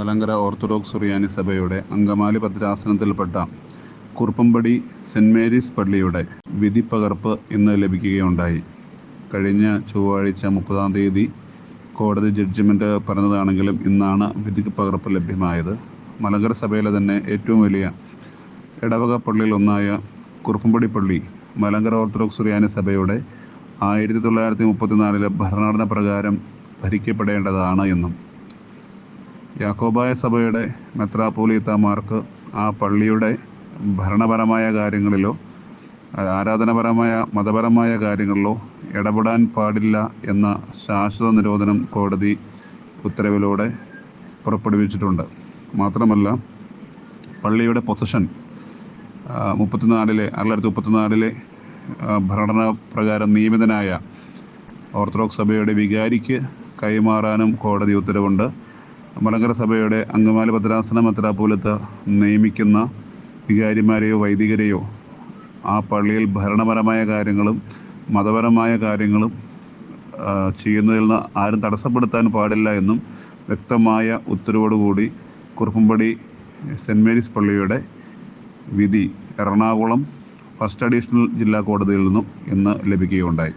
Malankara orthodox സുറിയാനി സഭയുടെ അങ്കമാലി ഭദ്രാസനത്തിൽപ്പെട്ട Kuruppampady saint Mary's പള്ളിയുടെ വിധിപ്പകർപ്പ് ഇന്ന് ലഭിക്കുകയുണ്ടായി. കഴിഞ്ഞ ചൊവ്വാഴ്ച മുപ്പതാം തീയതി കോടതി ജഡ്ജിമെന്റ് പറഞ്ഞതാണെങ്കിലും ഇന്നാണ് വിധിപ്പകർപ്പ് ലഭ്യമായത്. മലങ്കര സഭയിലെ തന്നെ ഏറ്റവും വലിയ ഇടവക പള്ളിയിലൊന്നായ കുറുപ്പമ്പടി പള്ളി മലങ്കര ഓർത്തഡോക്സ് സുറിയാനി സഭയുടെ ആയിരത്തി തൊള്ളായിരത്തി മുപ്പത്തിനാലിലെ ഭരണഘടന പ്രകാരം ഭരിക്കപ്പെടേണ്ടതാണ് എന്നും യാക്കോബായ സഭയുടെ മെത്രാപ്പോലീത്തമാർക്ക് ആ പള്ളിയുടെ ഭരണപരമായ കാര്യങ്ങളിലോ ആരാധനപരമായ മതപരമായ കാര്യങ്ങളിലോ ഇടപെടാൻ പാടില്ല എന്ന ശാശ്വത നിരോധനം കോടതി ഉത്തരവിലൂടെ പുറപ്പെടുവിച്ചിട്ടുണ്ട്. മാത്രമല്ല പള്ളിയുടെ പൊസിഷൻ മുപ്പത്തിനാലിലെ ആയിരത്തി മുപ്പത്തിനാലിലെ ഭരണ പ്രകാരം നിയമിതനായ ഓർത്തഡോക്സ് സഭയുടെ വികാരിക്ക് കൈമാറാനും കോടതി ഉത്തരവുണ്ട്. മലങ്കര സഭയുടെ അങ്കമാലി ഭദ്രാസന പോലത്ത് നിയമിക്കുന്ന വികാരിമാരെയോ വൈദികരെയോ ആ പള്ളിയിൽ ഭരണപരമായ കാര്യങ്ങളും മതപരമായ കാര്യങ്ങളും ചെയ്യുന്നതിൽ നിന്ന് ആരും തടസ്സപ്പെടുത്താൻ പാടില്ല എന്നും വ്യക്തമായ ഉത്തരവോടുകൂടി കുറുപ്പുംപടി സെന്റ് മേരീസ് പള്ളിയുടെ വിധി എറണാകുളം ഫസ്റ്റ് അഡീഷണൽ ജില്ലാ കോടതിയിൽ നിന്നും ഇന്ന് ലഭിക്കുകയുണ്ടായി.